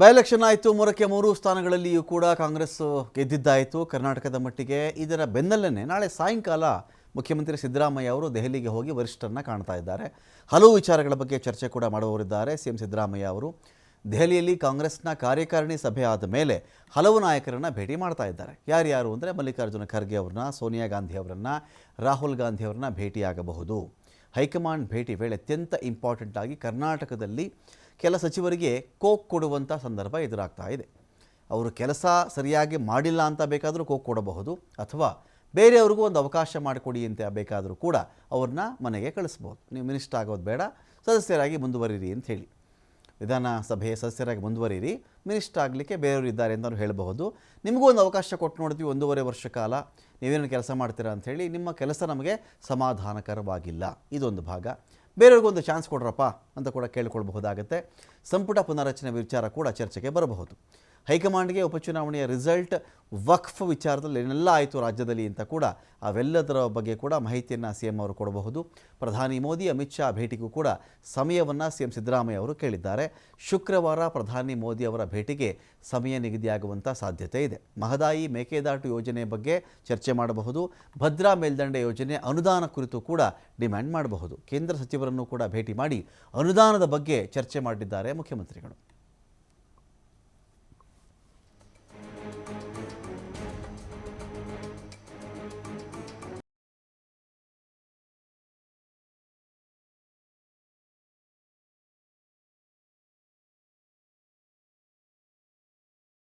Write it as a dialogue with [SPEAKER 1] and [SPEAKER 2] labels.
[SPEAKER 1] By election ಆಯಿತು, ಮೂರಕ್ಕೆ ಮೂರು ಸ್ಥಾನಗಳಲ್ಲಿಯೂ ಕೂಡ ಕಾಂಗ್ರೆಸ್ ಗೆದ್ದಿದ್ದಾಯಿತು. ಕರ್ನಾಟಕದ ಮಟ್ಟಿಗೆ ಇದರ ಬೆನ್ನಲ್ಲೇ ನಾಳೆ ಸಾಯಂಕಾಲ ಮುಖ್ಯಮಂತ್ರಿ ಸಿದ್ದರಾಮಯ್ಯ ಅವರು ದೆಹಲಿಗೆ ಹೋಗಿ ವರಿಷ್ಠರನ್ನ ಕಾಣ್ತಾ ಇದ್ದಾರೆ. ಹಲವು ವಿಚಾರಗಳ ಬಗ್ಗೆ ಚರ್ಚೆ ಕೂಡ ಮಾಡುವವರಿದ್ದಾರೆ ಸಿ ಎಂ ಸಿದ್ದರಾಮಯ್ಯ ಅವರು ದೆಹಲಿಯಲ್ಲಿ ಕಾಂಗ್ರೆಸ್ನ ಕಾರ್ಯಕಾರಿಣಿ ಸಭೆ ಆದ ಮೇಲೆ ಹಲವು ನಾಯಕರನ್ನು ಭೇಟಿ ಮಾಡ್ತಾ ಇದ್ದಾರೆ. ಯಾರ್ಯಾರು ಅಂದರೆ ಮಲ್ಲಿಕಾರ್ಜುನ ಖರ್ಗೆ ಅವ್ರನ್ನ, ಸೋನಿಯಾ ಗಾಂಧಿ ಅವರನ್ನು, ರಾಹುಲ್ ಗಾಂಧಿ ಅವರನ್ನ ಭೇಟಿಯಾಗಬಹುದು. ಹೈಕಮಾಂಡ್ ಭೇಟಿ ವೇಳೆ ಅತ್ಯಂತ ಇಂಪಾರ್ಟೆಂಟ್ ಆಗಿ ಕರ್ನಾಟಕದಲ್ಲಿ ಕೆಲ ಸಚಿವರಿಗೆ ಕೋಕ್ ಕೊಡುವಂಥ ಸಂದರ್ಭ ಎದುರಾಗ್ತಾ ಇದೆ. ಅವರು ಕೆಲಸ ಸರಿಯಾಗಿ ಮಾಡಿಲ್ಲ ಅಂತ ಬೇಕಾದರೂ ಕೋಕ್ ಕೊಡಬಹುದು ಅಥವಾ ಬೇರೆಯವ್ರಿಗೂ ಒಂದು ಅವಕಾಶ ಮಾಡಿಕೊಡಿ ಅಂತ ಬೇಕಾದರೂ ಕೂಡ ಅವ್ರನ್ನ ಮನೆಗೆ ಕಳಿಸ್ಬೋದು. ನೀವು ಮಿನಿಸ್ಟರ್ ಆಗೋದು ಬೇಡ, ಸದಸ್ಯರಾಗಿ ಮುಂದುವರಿರಿ ಅಂತ ಹೇಳಿ. ವಿಧಾನಸಭೆಯ ಸದಸ್ಯರಾಗಿ ಮುಂದುವರಿರಿ ಮಿನಿಸ್ಟರ್ ಆಗಲಿಕ್ಕೆ ಬೇರೆಯವರು ಇದ್ದಾರೆ ಅಂತ ಹೇಳಬಹುದು. ನಿಮಗೂ ಒಂದು ಅವಕಾಶ ಕೊಟ್ಟು ನೋಡ್ತೀವಿ, ಒಂದೂವರೆ ವರ್ಷ ಕಾಲ ನೀವೇನು ಕೆಲಸ ಮಾಡ್ತೀರಾ ಅಂಥೇಳಿ ನಿಮ್ಮ ಕೆಲಸ ನಮಗೆ ಸಮಾಧಾನಕರವಾಗಿಲ್ಲ. ಇದೊಂದು ಭಾಗ. ಬೇರೆಯವ್ರಿಗೂ ಒಂದು ಚಾನ್ಸ್ ಕೊಡ್ರಪ್ಪ ಅಂತ ಕೂಡ ಕೇಳಿಕೊಳ್ಬಹುದಾಗತ್ತೆ. ಸಂಪುಟ ಪುನರಚನೆ ವಿಚಾರ ಕೂಡ ಚರ್ಚೆಗೆ ಬರಬಹುದು. ಹೈಕಮಾಂಡ್ಗೆ ಉಪಚುನಾವಣೆಯ ರಿಸಲ್ಟ್ ವಕ್ಫ್ ವಿಚಾರದಲ್ಲಿ ಏನೆಲ್ಲ ಆಯಿತು ರಾಜ್ಯದಲ್ಲಿ ಅಂತ ಕೂಡ ಅವೆಲ್ಲದರ ಬಗ್ಗೆ ಕೂಡ ಮಾಹಿತಿಯನ್ನು ಸಿ ಎಂ ಅವರು ಕೊಡಬಹುದು. ಪ್ರಧಾನಿ ಮೋದಿ, ಅಮಿತ್ ಶಾ ಭೇಟಿಗೂ ಕೂಡ ಸಮಯವನ್ನು ಸಿ ಎಂ ಸಿದ್ದರಾಮಯ್ಯ ಅವರು ಕೇಳಿದ್ದಾರೆ. ಶುಕ್ರವಾರ ಪ್ರಧಾನಿ ಮೋದಿ ಅವರ ಭೇಟಿಗೆ ಸಮಯ ನಿಗದಿಯಾಗುವಂಥ ಸಾಧ್ಯತೆ ಇದೆ. ಮಹದಾಯಿ ಮೇಕೆದಾಟು ಯೋಜನೆ ಬಗ್ಗೆ ಚರ್ಚೆ ಮಾಡಬಹುದು. ಭದ್ರಾ ಮೇಲ್ದಂಡೆ ಯೋಜನೆ ಅನುದಾನ ಕುರಿತು ಕೂಡ ಡಿಮ್ಯಾಂಡ್ ಮಾಡಬಹುದು. ಕೇಂದ್ರ ಸಚಿವರನ್ನು ಕೂಡ ಭೇಟಿ ಮಾಡಿ ಅನುದಾನದ ಬಗ್ಗೆ ಚರ್ಚೆ ಮಾಡಿದ್ದಾರೆ ಮುಖ್ಯಮಂತ್ರಿಗಳು.